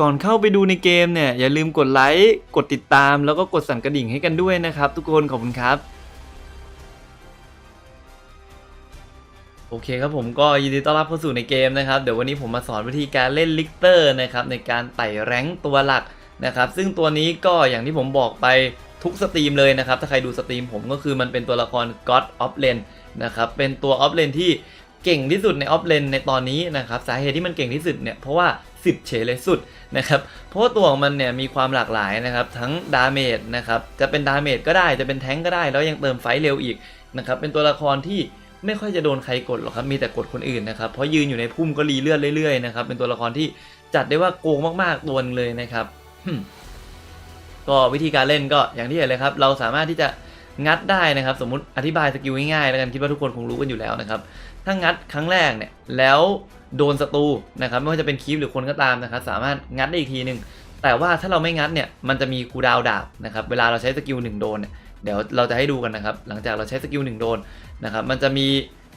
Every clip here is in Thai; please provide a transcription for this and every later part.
ก่อนเข้าไปดูในเกมเนี่ยอย่าลืมกดไลค์กดติดตาม แล้วก็กดสั่นกระดิ่งให้กันด้วยนะครับ ทุกคนขอบคุณครับ โอเคครับผมก็ยินดีต้อนรับเข้าสู่ในเกมนะครับ เดี๋ยววันนี้ผมมาสอนวิธีการเล่นลิกเตอร์นะครับในการไต่แรงตัวหลักนะครับ ซึ่งตัวนี้ก็อย่างที่ผมบอกไปทุกสตรีมเลยนะครับ ถ้าใครดูสตรีมผมก็คือมันเป็นตัวละคร God of l a n นะครับเป็นตัว of l a n ที่ เก่งที่สุดใน of l a n ในตอนนี้นะครับสาเหตุที่มันเก่งที่สุดเนี่ยเพราะว่า 10 เฉเลยสุดนะครับเพราะว่าตัวของมันเนี่ยมีความหลากหลายนะครับทั้งดาเมจนะครับจะเป็นดาเมจก็ได้จะเป็นแทงก็ได้ แล้วยังเติมไฟเร็วอีกนะครับเป็นตัวละครที่ไม่ค่อยจะโดนใครกดหรอกครับมีแต่กดคนอื่นนะครับเพราะยืนอยู่ในพุ่มก็รีเลือดเรื่อยๆนะครับเป็นตัวละครที่จัดได้ว่าโกงมากๆตัวนึงเลยนะครับก็วิธีการเล่นก็อย่างที่เห็นเลยครับ เราสามารถที่จะ งัดได้นะครับ สมมติอธิบายสกิลง่ายๆแล้วกันคิดว่าทุกคนคงรู้กันอยู่แล้วนะครับ ถ้างัดครั้งแรกเนี่ยแล้วโดนศัตรูนะครับไม่ว่าจะเป็นคีฟหรือคนก็ตามนะครับ สามารถงัดได้อีกทีหนึ่งแต่ว่าถ้าเราไม่งัดเนี่ยมันจะมีคูดาวดาบนะครับเวลาเราใช้สกิลหนึ่งโดนเนี่ยเดี๋ยวเราจะให้ดูกันนะครับ หลังจากเราใช้สกิลหนึ่งโดนนะครับมันจะมี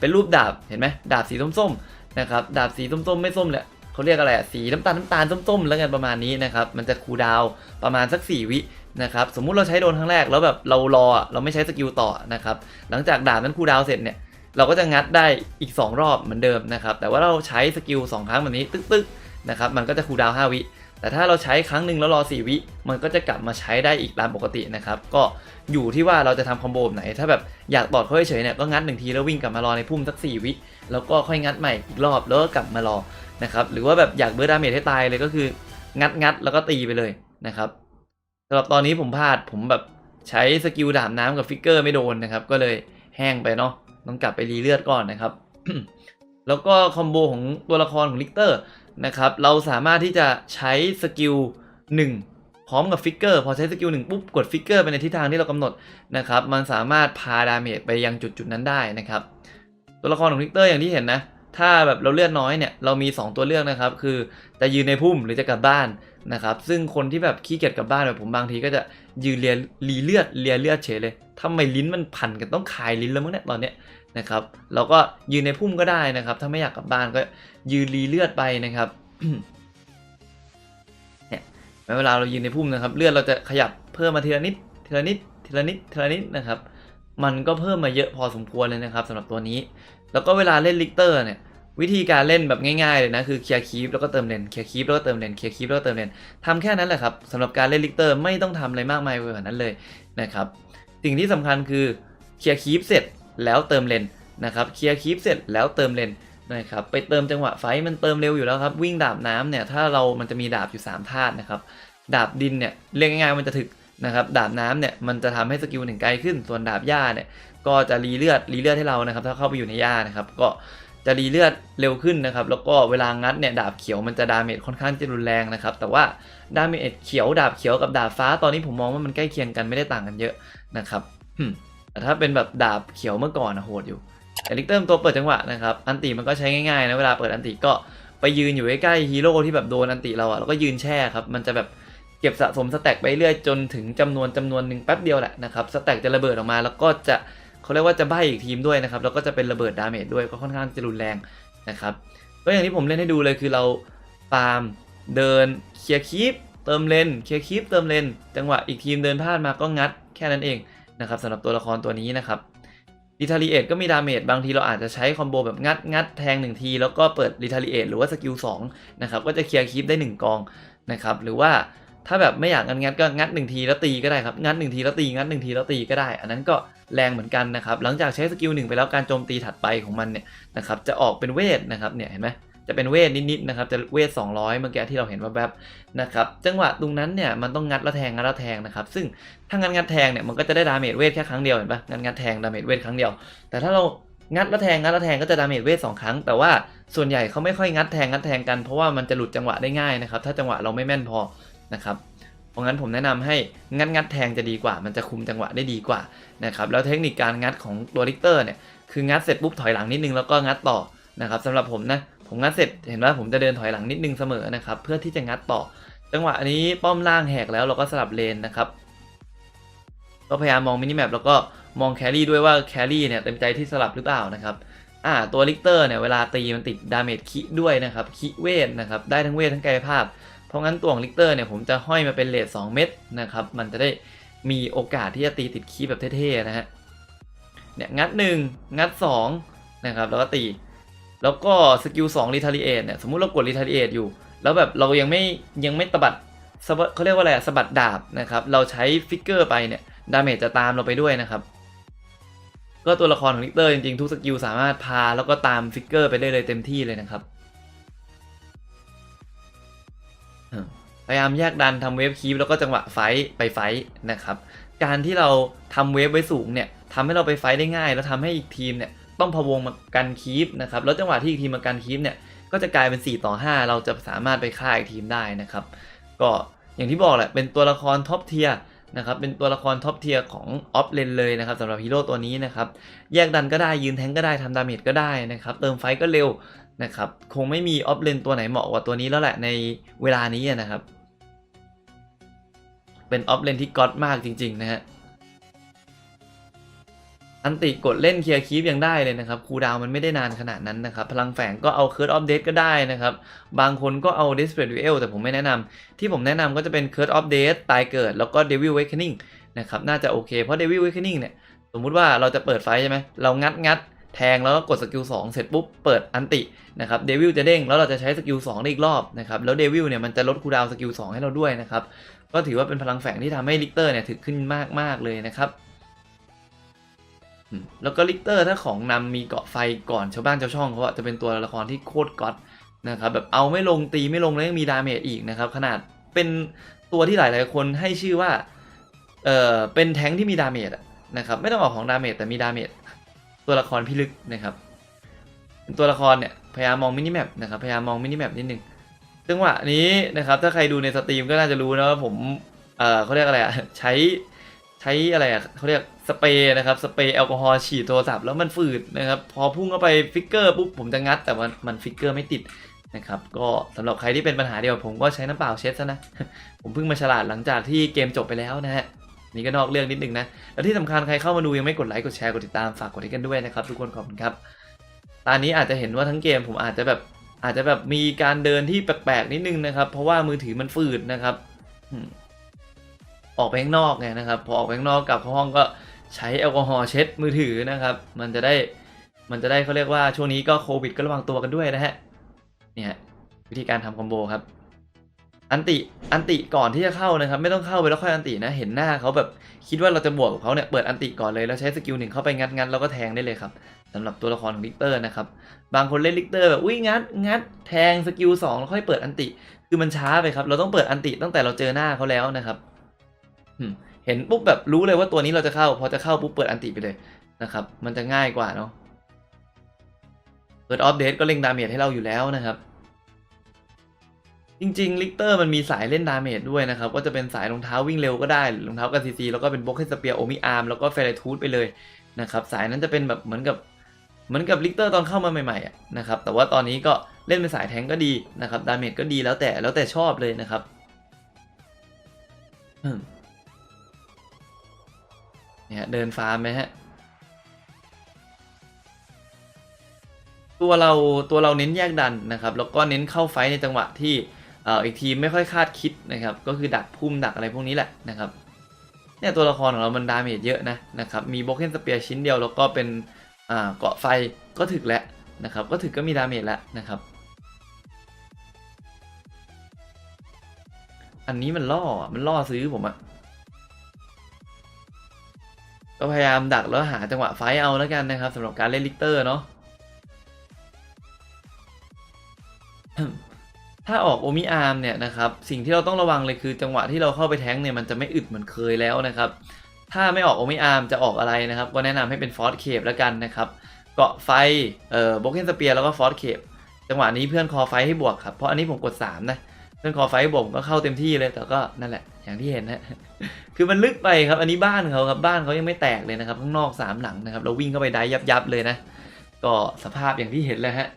เป็นรูปดาบเห็นไหมดาบสีส้มๆนะครับดาบสีส้มๆไม่ส้มเนี่ย เขาเรียกอะไรอะสีน้ำตาลน้ำตาลส้มๆ แล้วกันประมาณนี้นะครับมันจะคูลดาวประมาณสัก 4 วินะครับสมมุติเราใช้โดนครั้งแรกแล้วแบบเรารอเราไม่ใช้สกิลต่อนะครับหลังจากดาบนั้นคูลดาวเสร็จเนี่ยเราก็จะงัดได้อีก 2 รอบเหมือนเดิมนะครับแต่ว่าเราใช้สกิล2ครั้งแบบนี้ตึ๊กๆนะครับมันก็จะคูลดาว5วิแต่ถ้าเราใช้ครั้งหนึ่งแล้วรอ 4 วิ มันก็จะกลับมาใช้ได้อีกตามปกตินะครับ ก็อยู่ที่ว่าเราจะทำคอมโบแบบไหน ถ้าแบบอยากตอดเขาเฉยเนี่ยก็งัดหนึ่งทีแล้ววิ่งกลับมารอในพุ่มสัก 4 วิ แล้วก็ค่อยงัดใหม่อีกรอบแล้วก็กลับมารอ นะครับหรือว่าแบบอยากเบิร์ดดาเมจให้ตายเลยก็คืองัดงัดแล้วก็ตีไปเลยนะครับสำหรับตอนนี้ผมพลาดผมแบบใช้สกิลดาบน้ำกับฟิกเกอร์ไม่โดนนะครับ ก็เลยแห้งไปเนาะต้องกลับไปรีเลือดก่อนนะครับ แล้วก็คอมโบของตัวละครของลิกเตอร์นะครับเราสามารถที่จะใช้สกิล1พร้อมกับฟิกเกอร์พอใช้สกิล1ปุ๊บกดฟิกเกอร์ไปในทิศทางที่เรากำหนดนะครับ มันสามารถพาดาเมจไปยังจุดจุดนั้นได้นะครับ ตัวละครของลิกเตอร์อย่างที่เห็นนะ ถ้าแบบเราเลือดน้อยเนี่ยเรามี 2 ตัวเลือกนะครับ คือจะยืนในพุ่มหรือจะกลับบ้านนะครับ ซึ่งคนที่แบบขี้เกียจกลับบ้านแบบผมบางทีก็จะยืนเลียรีเลือดเลียเลือดเฉยเลยทำไมลิ้นมันพันกันต้องคายลิ้นแล้วมั้งเนี่ยตอนเนี้ยนะครับ เราก็ยืนในพุ่มก็ได้นะครับ ถ้าไม่อยากกลับบ้านก็ยืนรีเลือดไปนะครับเนี่ยเวลาเรายืนในพุ่มนะครับ เลือดเราจะขยับเพิ่มมาทีละนิดทีละนิดทีละนิดทีละนิดนะครับ มันก็เพิ่มมาเยอะพอสมควรเลยนะครับสำหรับตัวนี้ แล้วก็เวลาเล่นลิกเตอร์เนี่ย วิธีการเล่นแบบง่ายๆเลยนะคือเคลียร์คีฟแล้วก็เติมเลนเคลียร์คีฟแล้วก็เติมเลนเคลียร์คีฟแล้วก็เติมเลนทำแค่นั้นแหละครับสำหรับการเล่นลิกเตอร์ไม่ต้องทำอะไรมากมายไปกว่านั้นเลยนะครับสิ่งที่สำคัญคือเคลียร์คีฟเสร็จแล้วเติมเลนนะครับเคลียร์คีฟเสร็จแล้วเติมเลนนะครับไปเติมจังหวะไฟมันเติมเร็วอยู่แล้วครับวิ่งดาบน้ำเนี่ยถ้าเรามันจะมีดาบอยู่3ธาตุนะครับดาบดินเนี่ยเรียกง่ายๆมันจะถึกนะครับดาบน้ำเนี่ยมันจะทำให้สกิลหนึ่งไกลขึ้นส่วนดาบหญ้าเนี่ยก็จะรีเลือดรีเลือดให้เรานะครับถ้าเข้าไปอยู่ในหญ้านะครับก็ จะรีเลือดเร็วขึ้นนะครับ แล้วก็เวลางัดเนี่ยดาบเขียวมันจะดาเมจค่อนข้างจะรุนแรงนะครับ แต่ว่าดาเมจเขียวดาบเขียวกับดาบฟ้าตอนนี้ผมมองว่ามันใกล้เคียงกันไม่ได้ต่างกันเยอะนะครับแต่ถ้าเป็นแบบดาบเขียวเมื่อก่อนนะโหดอยู่แต่ลิกเตอร์ตัวเปิดจังหวะนะครับ อันติมันก็ใช้ง่ายๆนะเวลาเปิดอันติก็ไปยืนอยู่ใกล้ๆฮีโร่ที่แบบโดนอันติเราอะแล้วก็ยืนแช่ครับ มันจะแบบเก็บสะสมสแต็กไปเรื่อยจนถึงจำนวนจำนวนหนึ่งแป๊บเดียวแหละนะครับ สแต็กจะระเบิดออกมาแล้วก็จะ เขาเรียกว่าจะใบอีกทีมด้วยนะครับแล้วก็จะเป็นระเบิดดาเมจด้วยก็ค่อนข้างจะรุนแรงนะครับก็อย่างที่ผมเล่นให้ดูเลยคือเราฟาร์มเดินเคลียร์คีปเติมเลนเคลียร์คีปเติมเลนจังหวะอีกทีมเดินพลาดมาก็งัดแค่นั้นเองนะครับสำหรับตัวละครตัวนี้นะครับรีทาลีเอทก็มีดาเมจบางทีเราอาจจะใช้คอมโบแบบงัดงัดแทง 1 ที แล้วก็เปิดรีทาลีเอทหรือว่าสกิล2นะครับก็จะเคลียร์คลิปได้ 1 กองนะครับหรือว่า ถ้าแบบไม่อยากงัดงัดก็งัด1ทีแล้วตีก็ได้ครับงัด1ทีแล้วตีงัด1ทีแล้วตีก็ได้ อันนั้นก็แรงเหมือนกันนะครับหลังจากใช้สกิล1ไปแล้วการโจมตีถัดไปของมันเนี่ยนะครับจะออกเป็นเวทนะครับเนี่ยเห็นไหมจะเป็นเวทนิดๆนะครับจะเวท 200 เมื่อกี้ที่เราเห็นว่าแบบนะครับจังหวะตรงนั้นเนี่ยมันต้องงัดแล้วแทงงัดแล้วแทงนะครับซึ่งถ้างัดงัดแทงเนี่ยมันก็จะได้ดาเมจเวทแค่ครั้งเดียวเห็นปะงัดงัดแทงดาเมจเวทครั้งเดียว แต่ถ้าเรางัดแล้วแทงงัดแล้วแทงก็จะดาเมจเวทสองครั้ง แต่ว่าส่วนใหญ่เขาไม่ค่อยงัดแทงงัดแทงกันเพราะว่ามันจะหลุดจังหวะได้ง่ายนะครับถ้าจังหวะเราไม่แม่นพอ นะครับเพราะงั้นผมแนะนำให้งัดงัดแทงจะดีกว่า มันจะคุมจังหวะได้ดีกว่านะครับแล้วเทคนิคการงัดของตัวลิกเตอร์เนี่ยคืองัดเสร็จปุ๊บถอยหลังนิดนึงแล้วก็งัดต่อนะครับสำหรับผมนะผมงัดเสร็จเห็นว่าผมจะเดินถอยหลังนิดนึงเสมอนะครับเพื่อที่จะงัดต่อ จังหวะนี้ป้อมล่างแหกแล้วเราก็สลับเลนนะครับก็พยายามมองมินิแมปแล้วก็มองแครี่ด้วยว่าแครี่เนี่ยเต็มใจที่สลับหรือเปล่านะครับอ่าตัวลิกเตอร์เนี่ยเวลาตีมันติดดาเมจคิด้วยนะครับคิเวทนะครับได้ทั้งเวททั้งกายภาพ เพราะงั้นตัวของลิกเตอร์เนี่ยผมจะห้อยมาเป็นเลท2เม็ดนะครับ มันจะได้มีโอกาสที่จะตีติดคีย์แบบเท่ๆนะฮะ เนี่ยงัด 1 งัด 2 นะครับ แล้วก็ตี แล้วก็สกิล2 retaliate เนี่ยสมมุติเรากด retaliate อยู่ แล้วแบบเรายังไม่ยังไม่ตบัดเขาเรียกว่าอะไรอะสะบัดดาบนะครับ เราใช้ฟิกเกอร์ไปเนี่ยดาเมจจะตามเราไปด้วยนะครับ ก็ตัวละครของลิกเตอร์จริงๆ ทุกสกิลสามารถพาแล้วก็ตามฟิกเกอร์ไปได้เลยเต็มที่เลยนะครับ พยายามแยกดันทำเวฟคีปแล้วก็จังหวะไฟท์ไปไฟท์นะครับ การที่เราทำเวฟไว้สูงเนี่ยทำให้เราไปไฟท์ได้ง่าย แล้วทำให้อีกทีมเนี่ยต้องพะวงมากันคีปนะครับแล้วจังหวะที่อีกทีมมากันคีปเนี่ยก็จะกลายเป็น 4 ต่อ 5 เราจะสามารถไปฆ่าอีกทีมได้นะครับ ก็อย่างที่บอกแหละเป็นตัวละครท็อปเทียร์นะครับเป็นตัวละครท็อปเทียร์ของออฟเลนเลยนะครับสำหรับฮีโร่ตัวนี้นะครับแยกดันก็ได้ยืนแทงก็ได้ทำดาเมจก็ได้นะครับเติมไฟท์ก็เร็วนะครับคงไม่มีออฟเลนตัวไหนเหมาะกว่าตัวนี้แล้วแหละในเวลานี้นะครับ เป็นออฟเลนที่ก๊อตมากจริง ๆ นะฮะ อันติกดเล่นเคลียร์คีฟยังได้เลยนะครับ คูดาวมันไม่ได้นานขนาดนั้นนะครับ พลังแฝงก็เอาเคิร์ดออฟเดตก็ได้นะครับ บางคนก็เอา Desperate Duel แต่ผมไม่แนะนำที่ผมแนะนำก็จะเป็น Curse of Death ตายเกิดแล้วก็ Devil Awakening นะครับ น่าจะโอเค เพราะ Devil Awakening เนี่ย สมมุติว่าเราจะเปิดไฟใช่ไหมเรางัดงัดแทงแล้วก็กดสกิล2เสร็จปุ๊บเปิดอันตินะครับเดวิลจะเด้งแล้วเราจะใช้สกิล2ได้อีกรอบนะครับแล้วเดวิลเนี่ยมันจะลดคูดาวสกิล2ให้เราด้วยนะครับ ก็ถือว่าเป็นพลังแฝงที่ทำให้ลิกเตอร์เนี่ยถึกขึ้นมากมากๆเลยนะครับ แล้วก็ลิกเตอร์ถ้าของนำมีเกาะไฟก่อนชาวบ้านชาวช่องเขาอะจะเป็นตัวละครที่โคตรก๊อตนะครับแบบเอาไม่ลงตีไม่ลงแล้วยังมีดาเมจอีกนะครับ ขนาดเป็นตัวที่หลาย ๆ คนให้ชื่อว่า เออเป็นแท้งที่มีดาเมจนะครับไม่ต้องออกของดาเมจแต่มีดาเมจตัวละครพิลึกนะครับ ตัวละครเนี่ยพยายามมองมินิแมปนะครับพยายามมองมินิแมปนิดนึง จังหวะนี้นะครับ ถ้าใครดูในสตรีมก็น่าจะรู้นะว่าผม เอ่อเขาเรียกอะไรอะใช้ใช้อะไรอะเขาเรียกสเปรย์นะครับสเปรย์แอลกอฮอล์ฉีดโทรศัพท์แล้วมันฝืดนะครับ พอพุ่งเข้าไปฟิกเกอร์ปุ๊บผมจะงัด แต่ว่ามันฟิกเกอร์ไม่ติดนะครับ ก็สำหรับใครที่เป็นปัญหาเดียวกับผมก็ใช้น้ำเปล่าเช็ดซะนะ ผมเพิ่งมาฉลาดหลังจากที่เกมจบไปแล้วนะฮะนี่ก็นอกเรื่องนิดนึงนะ แล้วที่สำคัญใครเข้ามาดูยังไม่กดไลค์กดแชร์กดติดตามฝากกดให้กันด้วยนะครับทุกคนขอบคุณครับตอนนี้อาจจะเห็นว่าทั้งเกมผมอาจจะแบบ อาจจะแบบมีการเดินที่แปลกๆนิดนึงนะครับ เพราะว่ามือถือมันฝืดนะครับอออกไปข้างนอกไงนะครับ พอออกไปข้างนอกกลับเข้าห้องก็ใช้แอลกอฮอล์เช็ดมือถือนะครับ มันจะได้มันจะได้เขาเรียกว่าช่วงนี้ก็โควิดก็ระวังตัวกันด้วยนะฮะเนี่ยวิธีการทำคอมโบครับ อันติอันติก่อนที่จะเข้านะครับ ไม่ต้องเข้าไปแล้วค่อยอันตินะ เห็นหน้าเขาแบบคิดว่าเราจะบวกกับเขาเนี่ยเปิดอันติก่อนเลยแล้วใช้สกิลหนึ่งเข้าไปงัดงัดแล้วก็แทงได้เลยครับสำหรับตัวละครของลิกเตอร์นะครับบางคนเล่นลิกเตอร์แบบอุ้ยงัดงัดแทงสกิลสองแล้วค่อยเปิดอันติ คือมันช้าไปครับ เราต้องเปิดอันติตั้งแต่เราเจอหน้าเขาแล้วนะครับเห็นปุ๊บแบบรู้เลยว่าตัวนี้เราจะเข้า พอจะเข้าปุ๊บเปิดอันติไปเลยนะครับ มันจะง่ายกว่าเนาะเปิดออฟเดตก็เล่งดาเมจให้เราอยู่แล้วนะครับ จริงๆลิกเตอร์มันมีสายเล่นดาเมจด้วยนะครับ ก็จะเป็นสายรองเท้าวิ่งเร็วก็ได้รองเท้ากันซีซีแล้วก็เป็นบล็อกให้สเปียร์โอมิอาร์มแล้วก็เฟรทูธไปเลยนะครับสายนั้นจะเป็นแบบเหมือนกับเหมือนกับลิกเตอร์ตอนเข้ามาใหม่ๆอะนะครับแต่ว่าตอนนี้ก็เล่นเป็นสายแทงก็ดีนะครับดาเมจก็ดีแล้วแต่แล้วแต่ชอบเลยนะครับเนี่ยเดินฟาร์มไหมฮะตัวเราตัวเราเน้นแยกดันนะครับ แล้วก็เน้นเข้าไฟในจังหวะที่ อ่ออีกทีไม่ค่อยคาดคิดนะครับ ก็คือดักพุ่มดักอะไรพวกนี้แหละนะครับเนี่ยตัวละครของเรามันดาเมจเยอะนะนะครับ มีโบเกนสเปียร์ชิ้นเดียวแล้วก็เป็นอ่าเกาะไฟก็ถึกแล้วนะครับ ก็ถึกก็มีดาเมจแล้วนะครับ อันนี้มันล่อ มันล่อซื้อผมอะก็พยายามดักแล้วหาจังหวะไฟเอาแล้วกันนะครับสำหรับการเล่นลิกเตอร์เนาะ ถ้าออกโอมิอาร์มเนี่ยนะครับสิ่งที่เราต้องระวังเลยคือจังหวะที่เราเข้าไปแท้งเนี่ยมันจะไม่อึดเหมือนเคยแล้วนะครับ ถ้าไม่ออกโอมิอาร์มจะออกอะไรนะครับ ก็แนะนำให้เป็นฟอร์สเคปแล้วกันนะครับเกาะไฟเอ่อโบเกนสเปียร์แล้วก็ฟอร์สเคปจังหวะนี้เพื่อนคอไฟให้บวกครับเพราะอันนี้ผมกด3นะเพื่อนคอไฟให้บวกผมก็เข้าเต็มที่เลยแต่ก็นั่นแหละอย่างที่เห็นนะคือมันลึกไปครับอันนี้บ้านเขาครับบ้านเขายังไม่แตกเลยนะครับข้างนอกสามหลังนะครับเราวิ่งเข้าไปได้ยับยับๆเลยนะก็สภาพอย่างที่เห็นเลยฮะ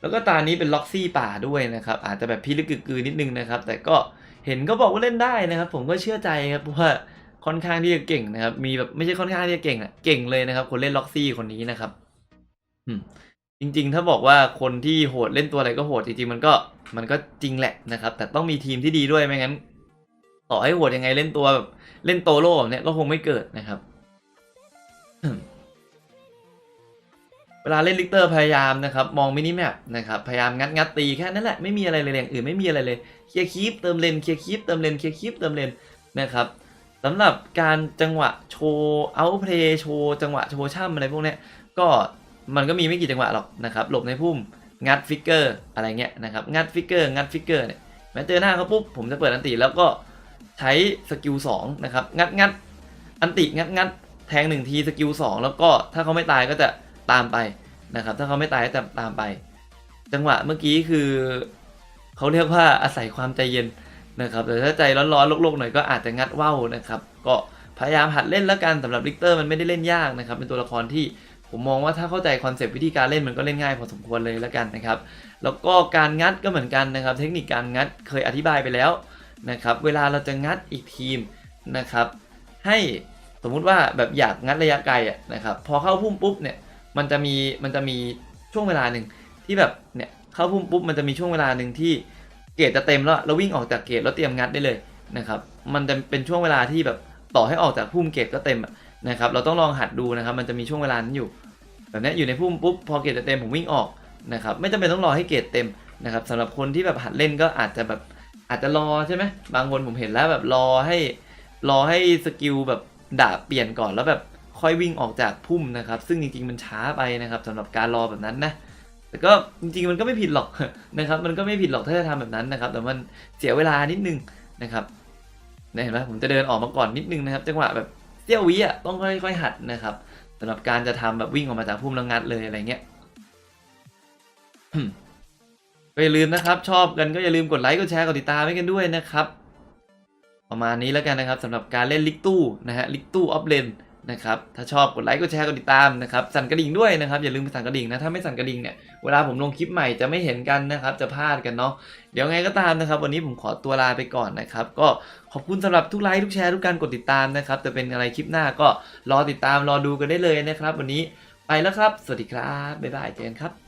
แล้วก็ตานี้เป็นล็อกซี่ป่าด้วยนะครับ อาจจะแบบพิลึกกึกกือนิดนึงนะครับ แต่ก็เห็นก็บอกว่าเล่นได้นะครับ ผมก็เชื่อใจครับเพราะว่าค่อนข้างที่จะเก่งนะครับ มีแบบไม่ใช่ค่อนข้างที่จะเก่งอะเก่งเลยนะครับ คนเล่นล็อกซี่คนนี้นะครับ อืม จริง ๆ ถ้าบอกว่าคนที่โหดเล่นตัวอะไรก็โหดจริงๆมันก็มันก็จริงแหละนะครับ แต่ต้องมีทีมที่ดีด้วยไม่งั้น ต่อให้โหดยังไงเล่นตัวแบบเล่นโตโร่แบบเนี้ยก็คงไม่เกิดนะครับ วลาเล่นลิกเตอร์พยายามนะครับมองมินิแมปนะครับพยายามงัดงัดตีแค่นั้นแหละไม่มีอะไรเลยอย่างอื่นไม่มีอะไรเลยเคลียร์คีปเติมเลนเคลียร์คีปเติมเลนเคลียร์คีปเติมเลนนะครับสำหรับการจังหวะโชว์เอาเพลย์โชว์จังหวะโชว์ช่ำอะไรพวกเนี้ยก็มันก็มีไม่กี่จังหวะหรอกนะครับหลบในพุ่มงัดฟิกเกอร์อะไรเงี้ยนะครับงัดฟิกเกอร์งัดฟิกเกอร์เนี่ยแม้เจอหน้าเขาปุ๊บผมจะเปิดอันติแล้วก็ใช้สกิลสองนะครับงัดงัดอันติงัดงัดแทงหนึ่งทีสกิลสองแล้วก็ถ้าเขาไม่ตายก็จะ ตามไปนะครับ ถ้าเขาไม่ตายก็จะตามไป จังหวะเมื่อกี้คือเขาเรียกว่าอาศัยความใจเย็นนะครับ แต่ถ้าใจร้อนๆโลกๆหน่อยก็อาจจะงัดว่าวนะครับ ก็พยายามหัดเล่นแล้วกันสำหรับลิกเตอร์มันไม่ได้เล่นยากนะครับ เป็นตัวละครที่ผมมองว่าถ้าเข้าใจคอนเซปต์วิธีการเล่นมันก็เล่นง่ายพอสมควรเลยแล้วกันนะครับ แล้วก็การงัดก็เหมือนกันนะครับ เทคนิคการงัดเคยอธิบายไปแล้วนะครับ เวลาเราจะงัดอีกทีมนะครับ ให้สมมุติว่าแบบอยากงัดระยะไกลอะนะครับ พอเข้าพุ่มปุ๊บเนี่ย มันจะมีมันจะมีช่วงเวลาหนึ่งที่แบบเนี่ยเข้าพุ่มปุ๊บมันจะมีช่วงเวลาหนึ่งที่เกรดจะเต็มแล้วเราวิ่งออกจากเกรดแล้วเตรียมงัดได้เลยนะครับมันจะเป็นช่วงเวลาที่แบบต่อให้ออกจากพุ่มเกรดก็เต็มนะครับเราต้องลองหัดดูนะครับ มันจะมีช่วงเวลานั้นอยู่แบบนี้อยู่ในพุ่มปุ๊บพอเกรดจะเต็มผมวิ่งออกนะครับไม่จำเป็นต้องรอให้เกรดเต็มนะครับสำหรับคนที่แบบหัดเล่นก็อาจจะแบบอาจจะรอใช่ไหมบางคนผมเห็นแล้วแบบรอให้รอให้สกิลแบบดาบเปลี่ยนก่อนแล้วแบบ ค่อยวิ่งออกจากพุ่มนะครับ ซึ่งจริงๆมันช้าไปนะครับสำหรับการรอแบบนั้นนะแต่ก็จริงๆมันก็ไม่ผิดหรอกนะครับ มันก็ไม่ผิดหรอกถ้าจะทำแบบนั้นนะครับ แต่มันเสียเวลานิดนึงนะครับเห็นไหมผมจะเดินออกมาก่อนนิดนึงนะครับ จังหวะแบบเสี้ยววิอะต้องค่อยๆหัดนะครับสำหรับการจะทำแบบวิ่งออกมาจากพุ่มแล้วงัดเลยอะไรเงี้ยก็อย่าลืมนะครับ ชอบกันก็อย่าลืมกดไลค์กดแชร์กดติดตามให้กันด้วยนะครับ ประมาณนี้แล้วกันนะครับสำหรับการเล่นลิกตู้นะฮะลิกตู้ออฟเลน นะครับ ถ้าชอบกดไลค์กดแชร์กดติดตามนะครับ สั่นกระดิ่งด้วยนะครับ อย่าลืมไปสั่นกระดิ่งนะ ถ้าไม่สั่นกระดิ่งเนี่ย เวลาผมลงคลิปใหม่จะไม่เห็นกันนะครับ จะพลาดกันเนาะ เดี๋ยวไงก็ตามนะครับ วันนี้ผมขอตัวลาไปก่อนนะครับ ก็ขอบคุณสำหรับทุกไลค์ทุกแชร์ทุกการกดติดตามนะครับ จะเป็นอะไรคลิปหน้าก็รอติดตามรอดูกันได้เลยนะครับ วันนี้ไปแล้วครับ สวัสดีครับ บ๊ายบาย เจอกันครับ